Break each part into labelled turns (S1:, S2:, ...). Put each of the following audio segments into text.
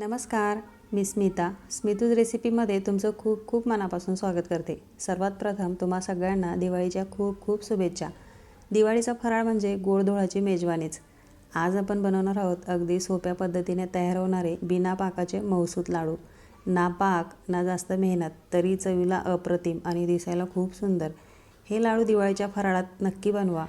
S1: नमस्कार मी स्मिता. स्मितूज रेसिपीमध्ये तुमचं खूप खूप मनापासून स्वागत करते. सर्वात प्रथम तुम्हा सगळ्यांना दिवाळीच्या खूप खूप शुभेच्छा. दिवाळीचा फराळ म्हणजे गोडधोळाची मेजवानीच. आज आपण बनवणार आहोत अगदी सोप्या पद्धतीने तयार होणारे बिना पाकाचे मौसूत लाडू. ना पाक ना जास्त मेहनत तरी चवीला अप्रतिम आणि दिसायला खूप सुंदर. हे लाडू दिवाळीच्या फराळात नक्की बनवा.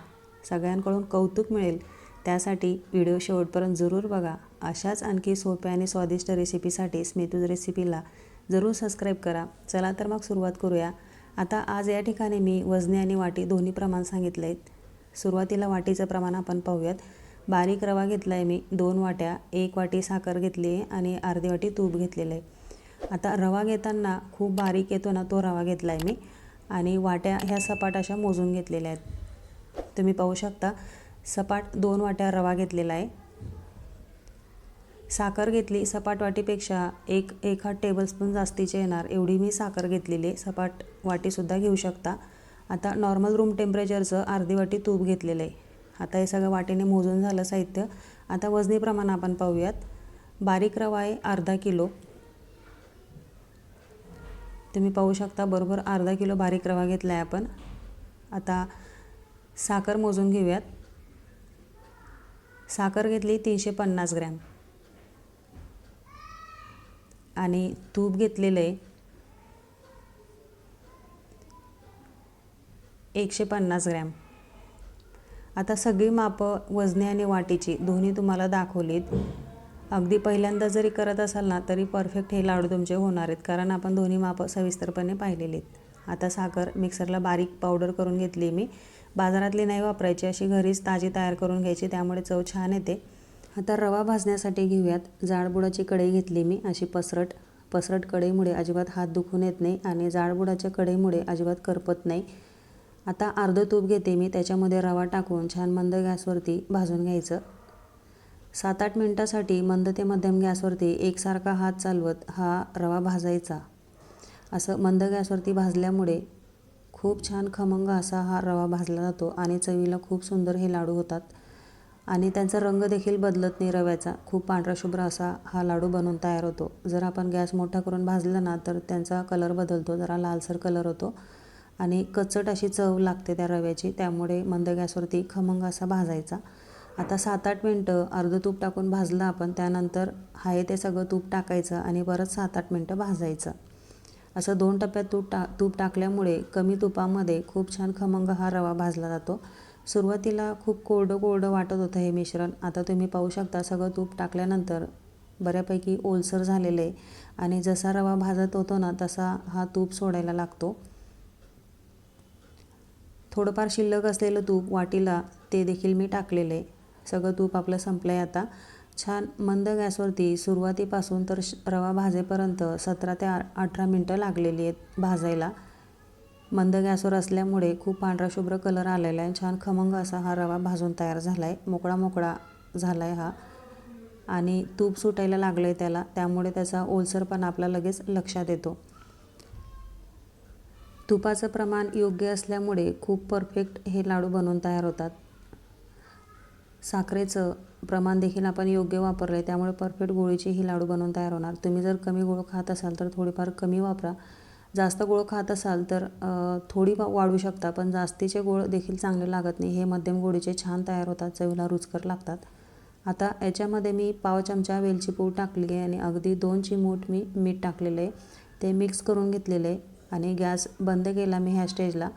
S1: सगळ्यांकडून कौतुक मिळेल. त्यासाठी व्हिडिओ शेवटपर्यंत जरूर बघा. अशाच आणखी सोप्या आणि स्वादिष्ट रेसिपीसाठी स्मितूज रेसिपीला जरूर सबस्क्राईब करा. चला तर मग सुरुवात करूया. आता आज या ठिकाणी मी वजने आणि वाटी दोन्ही प्रमाण सांगितले. आहेत सुरुवातीला वाटीचं प्रमाण आपण पाहूयात. बारीक रवा घेतला आहे मी दोन वाट्या एक वाटी साखर घेतली आहे आणि अर्धी वाटी तूप घेतलेलं. आहे आता रवा घेताना खूप बारीक येतो ना तो रवा घेतला आहे मी आणि वाट्या ह्या सपाट अशा मोजून घेतलेल्या आहेत. तुम्ही पाहू शकता सपाट दोन वाट्या रवा घेतलेला आहे. साखर घेतली सपाट वाटीपेक्षा एक एखाद टेबलस्पून जास्तीचे येणार एवढी मी साखर घेतलेली. आहे सपाट वाटीसुद्धा घेऊ शकता. आता नॉर्मल रूम टेम्परेचरचं अर्धी वाटी तूप घेतलेलं आहे. आता हे सगळं वाटीने मोजून झालं साहित्य. आता वजनी प्रमाण आपण पाहूयात. बारीक रवा आहे अर्धा किलो. तुम्ही पाहू शकता बरोबर अर्धा किलो बारीक रवा घेतला आहे आपण. आता साखर मोजून घेऊयात. साखर घेतली तीनशे पन्नास ग्रॅम. आणि तूप घेतलेलं आहे एकशे पन्नास ग्रॅम. आता सगळी मापं वजने आणि वाटीची दोन्ही तुम्हाला दाखवलीत. अगदी पहिल्यांदा जरी करत असाल ना तरी परफेक्ट हे लाडू तुमचे होणार आहेत कारण आपण दोन्ही मापं सविस्तरपणे पाहिलेली आहेत आता साखर मिक्सरला बारीक पावडर करून घेतली मी. बाजारातली नाही वापरायची अशी घरीच ताजी तयार करून घ्यायची त्यामुळे चव छान येते. आता रवा भाजण्यासाठी घेऊयात. जाडबुडाची कढई घेतली मी अशी पसरट. पसरट कढईमुळे अजिबात हात दुखून येत नाही आणि जाडबुडाच्या कढईमुळे अजिबात करपत नाही. आता अर्धं तूप घेते मी त्याच्यामध्ये रवा टाकून छान मंद गॅसवरती भाजून घ्यायचं. सात आठ मिनटासाठी मंद ते मध्यम गॅसवरती एकसारखा हात चालवत हा रवा भाजायचा. असं मंद गॅसवरती भाजल्यामुळे खूप छान खमंग असा हा रवा भाजला जातो आणि चवीला खूप सुंदर हे लाडू होतात. आणि त्यांचा रंग देखील बदलत नाही रव्याचा. खूप पांढरा शुभ्र असा हा लाडू बनवून तयार होतो. जर आपण गॅस मोठा करून भाजला ना तर त्यांचा कलर बदलतो. जरा लालसर कलर होतो आणि कचट अशी चव लागते त्या रव्याची. त्यामुळे मंद गॅसवरती खमंग असा भाजायचा. आता सात आठ मिनटं अर्धं तूप टाकून भाजलं आपण त्यानंतर आहे ते सगळं तूप टाकायचं आणि परत सात आठ मिनटं भाजायचं. असं दोन टप्प्यात तूप टा तूप टाकल्यामुळे कमी तुपामध्ये खूप छान खमंग हा रवा भाजला जातो. सुरुवातीला खूप कोरडं कोरडं वाटत होतं हे मिश्रण. आता तुम्ही पाहू शकता सगळं तूप टाकल्यानंतर बऱ्यापैकी ओलसर झालेलं आहे आणि जसा रवा भाजत होतो ना तसा हा तूप सोडायला लागतो. थोडंफार शिल्लक असलेलं तूप वाटीला ते देखील मी टाकलेलं आहे. सगळं तूप आपलं संपलं आहे आता. छान मंद गॅसवरती सुरुवातीपासून तर रवा भाजेपर्यंत सतरा ते अठरा मिनटं लागलेली आहेत भाजायला. मंद गॅसवर असल्यामुळे खूप पांढरा शुभ्र कलर आलेला आहे. छान खमंग असा हा रवा भाजून तयार झाला आहे मोकळा मोकळा झाला आहे हा. आणि तूप सुटायला लागलं आहे त्याला. त्यामुळे त्याचा ओलसरपणा आपला लगेच लक्षात येतो. तुपाचं प्रमाण योग्य असल्यामुळे खूप परफेक्ट हे लाडू बनवून तयार होतात. साखरेचं प्रमाण देखील आपण योग्य वापरलं आहे त्यामुळे परफेक्ट गोळीचे ही लाडू बनवून तयार होणार. तुम्ही जर कमी गोळ खात असाल तर थोडीफार कमी वापरा. जास्त गोळ खात असाल तर थोडी वाढू शकता पण जास्तीचे गोळ देखील चांगले लागत नाही. हे मध्यम गोळीचे छान तयार होतात चवीला रुचकर लागतात. आता याच्यामध्ये मी पाव चमचा वेलची पूड टाकली आहे आणि अगदी दोन चिमूट मी मीठ टाकलेलं आहे. ते मिक्स करून घेतलेलं आहे आणि गॅस बंद केला मी ह्या स्टेजला.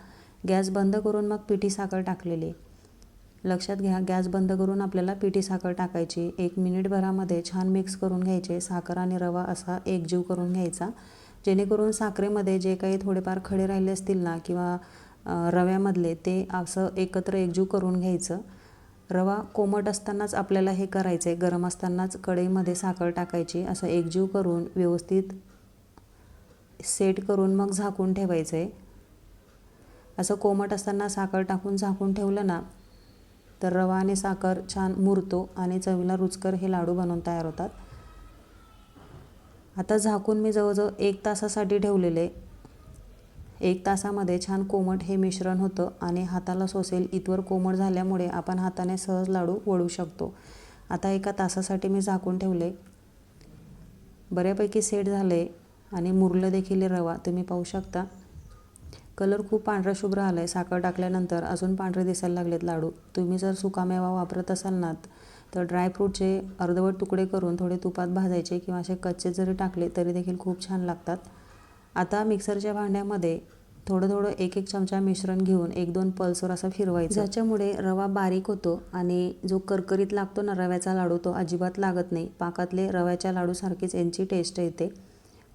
S1: गॅस बंद करून मग पिठी साखर टाकलेली आहे. लक्षात घ्या गॅस बंद करून आपल्याला पिठी साखर टाकायची. एक मिनिटभरामध्ये छान मिक्स करून घ्यायचे. साखर आणि रवा असा एकजीव करून घ्यायचा. जेणेकरून साखरेमध्ये जे काही थोडेफार खडे राहिले असतील ना किंवा रव्यामधले ते असं एकत्र एकजीव करून घ्यायचं. रवा कोमट असतानाच आपल्याला हे करायचं आहे गरम असतानाच कढईमध्ये साखर टाकायची असं एकजीव करून व्यवस्थित सेट करून मग झाकून ठेवायचं आहे असं कोमट असताना साखर टाकून झाकून ठेवलं ना तर रवा आणि साखर छान मुरतो आणि चवीला रुचकर हे लाडू बनवून तयार होतात. आता झाकून मी जवळजवळ एक तासासाठी ठेवलेले. एक तासामध्ये छान कोमट हे मिश्रण होतं आणि हाताला सोसेल इतवर कोमट झाल्यामुळे आपण हाताने सहज लाडू वळू शकतो. आता एका तासासाठी मी झाकून ठेवले. बऱ्यापैकी सेट झालं आहे आणि मुरलं देखील रवा तुम्ही पाहू शकता. कलर खूप पांढरा शुभ्र आला आहे साखर टाकल्यानंतर अजून पांढरे दिसायला लागलेत लाडू. तुम्ही जर सुकामेवा वापरत असाल ना तर ड्रायफ्रूटचे अर्धवट तुकडे करून थोडे तुपात भाजायचे किंवा असे कच्चे जरी टाकले तरी देखील खूप छान लागतात. आता मिक्सरच्या भांड्यामध्ये थोडं थोडं एक एक चमचा मिश्रण घेऊन एक दोन पल्सवर असं फिरवायचं. ज्याच्यामुळे रवा बारीक होतो आणि जो करकरीत लागतो ना रव्याचा लाडू तो अजिबात लागत नाही. पाकातले रव्याच्या लाडूसारखीच यांची टेस्ट येते.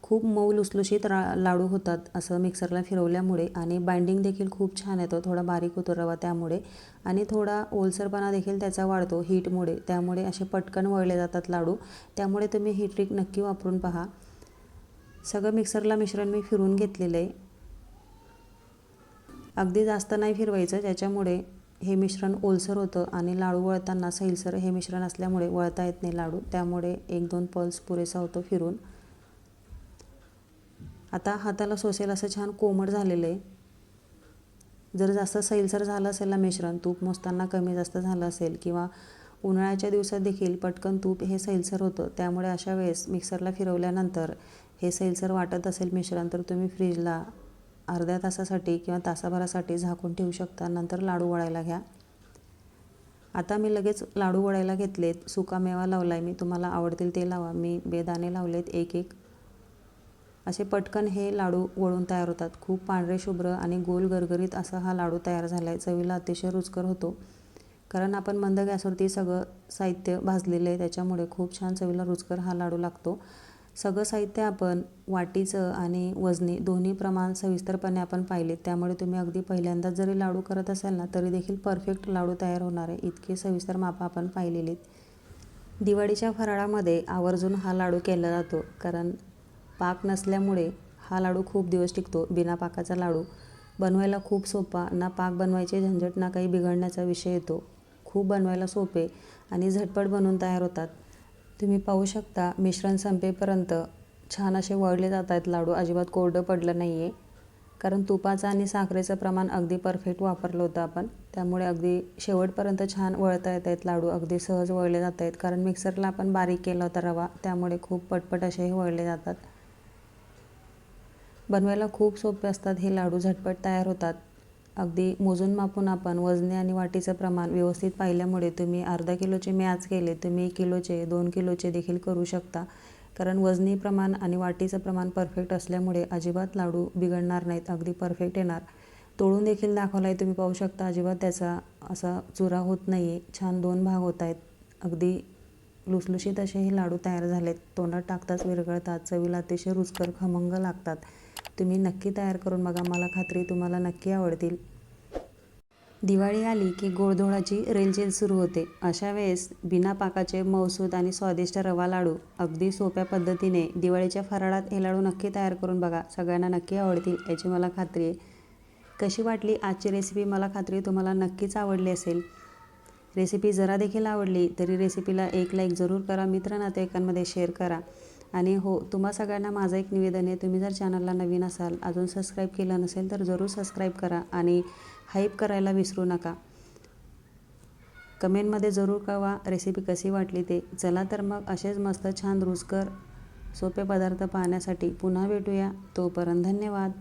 S1: खूप मऊ लुसलुशीत रा लाडू होतात असं मिक्सरला फिरवल्यामुळे आणि बाइंडिंग देखील खूप छान येतो थोडा बारीक होतो रवा त्यामुळे. आणि थोडा ओलसरपणा देखील त्याचा वाढतो हीटमुळे त्यामुळे असे पटकन वळले जातात लाडू. त्यामुळे तुम्ही ही ट्रिक नक्की वापरून पहा. सगळं मिक्सरला मिश्रण मी फिरून घेतलेलं आहे. अगदी जास्त नाही फिरवायचं ज्याच्यामुळे हे मिश्रण ओलसर होतं आणि लाडू वळताना सैलसर हे मिश्रण असल्यामुळे वळता येत नाही लाडू. त्यामुळे एक दोन पल्स पुरेसा होतो फिरून. आता हाताला सोसेल असं छान कोमट झालेलं आहे. जर जास्त सैलसर झालं असेल ना मिश्रण तूप मोजताना कमी जास्त झालं असेल किंवा उन्हाळ्याच्या दिवसात देखील पटकन तूप हे सैलसर होतं त्यामुळे अशा वेळेस मिक्सरला फिरवल्यानंतर हे सैलसर वाटत असेल मिश्रण तर तुम्ही फ्रीजला अर्ध्या तासासाठी किंवा तासाभरासाठी झाकून ठेवू शकता. नंतर लाडू वळायला घ्या. आता मी लगेच लाडू वळायला घेतलेत. सुकामेवा लावला आहे मी तुम्हाला आवडतील ते लावा. मी बेदाणे लावलेत एक एक. असे पटकन हे लाडू वळून तयार होतात. खूप पांढरे शुभ्र आणि गोल गरगरीत असा हा लाडू तयार झाला आहे चवीला अतिशय रुचकर होतो. कारण आपण मंद गॅसवरती सगळं साहित्य भाजलेलं आहे त्याच्यामुळे खूप छान चवीला रुचकर हा लाडू लागतो. सगळं साहित्य आपण वाटीचं आणि वजनी दोन्ही प्रमाण सविस्तरपणे आपण पाहिले त्यामुळे तुम्ही अगदी पहिल्यांदाच जरी लाडू करत असाल ना तरी देखील परफेक्ट लाडू तयार होणार आहे. इतके सविस्तर मापं आपण पाहिलेलीत. दिवाळीच्या फराळामध्ये आवर्जून हा लाडू केला जातो. कारण पाक नसल्यामुळे हा लाडू खूप दिवस टिकतो बिना पाकाचा लाडू. बनवायला खूप सोपा ना पाक बनवायचे झंझट ना काही बिघडण्याचा विषय येतो. खूप बनवायला सोपे आणि झटपट बनवून तयार होतात. तुम्ही पाहू शकता मिश्रण संपेपर्यंत छान असे वळले जात आहेत लाडू. अजिबात कोरडं पडलं नाही आहे कारण तुपाचं आणि साखरेचं प्रमाण अगदी परफेक्ट वापरलं होतं आपण. त्यामुळे अगदी शेवटपर्यंत छान वळता येत आहेत लाडू. अगदी सहज वळले जात आहेत कारण मिक्सरला आपण बारीक केला होता रवा. त्यामुळे खूप पटपट असे हे वळले जातात. बनवायला खूप सोपे असतात हे लाडू झटपट तयार होतात. अगदी मोजून मापून आपण वजने आणि वाटीचं प्रमाण व्यवस्थित पाहिल्यामुळे तुम्ही अर्धा किलोचे मी आज केले तुम्ही किलोचे दोन किलोचे देखील करू शकता. कारण वजनी प्रमाण आणि वाटीचं प्रमाण परफेक्ट असल्यामुळे अजिबात लाडू बिघडणार नाहीत अगदी परफेक्ट येणार. तोडून देखील दाखवला आहे तुम्ही पाहू शकता अजिबात त्याचा असा चुरा होत नाही आहे छान दोन भाग होत आहेत अगदी लुसलुशीत असे हे लाडू तयार झालेत. तोंडात टाकताच विरघळतात चवीला अतिशय रुचकर खमंग लागतात. तुम्ही नक्की तयार करून बघा मला खात्री तुम्हाला नक्की आवडतील. दिवाळी आली की गोडधोडाची रेलचेल सुरू होते. अशा वेळेस बिना पाकाचे मौसूद आणि स्वादिष्ट रवा लाडू अगदी सोप्या पद्धतीने दिवाळीच्या फराळात हे लाडू नक्की तयार करून बघा सगळ्यांना नक्की आवडतील याची मला खात्री आहे. कशी वाटली आजची रेसिपी मला खात्री तुम्हाला नक्कीच आवडली असेल. रेसिपी जरा देखील आवडली तरी रेसिपीला एक लाईक जरूर करा. मित्र नातेवाईकांमध्ये शेअर करा. आणि हो तुम्हा सगळ्यांना माझं एक निवेदन आहे तुम्ही जर चॅनलला नवीन असाल अजून सबस्क्राईब केलं नसेल तर जरूर सबस्क्राईब करा आणि हाईप करायला विसरू नका. कमेंटमध्ये जरूर कळवा रेसिपी कशी वाटली ते. चला तर मग असेच मस्त छान रुचकर सोपे पदार्थ पाहण्यासाठी पुन्हा भेटूया. तोपर्यंत धन्यवाद.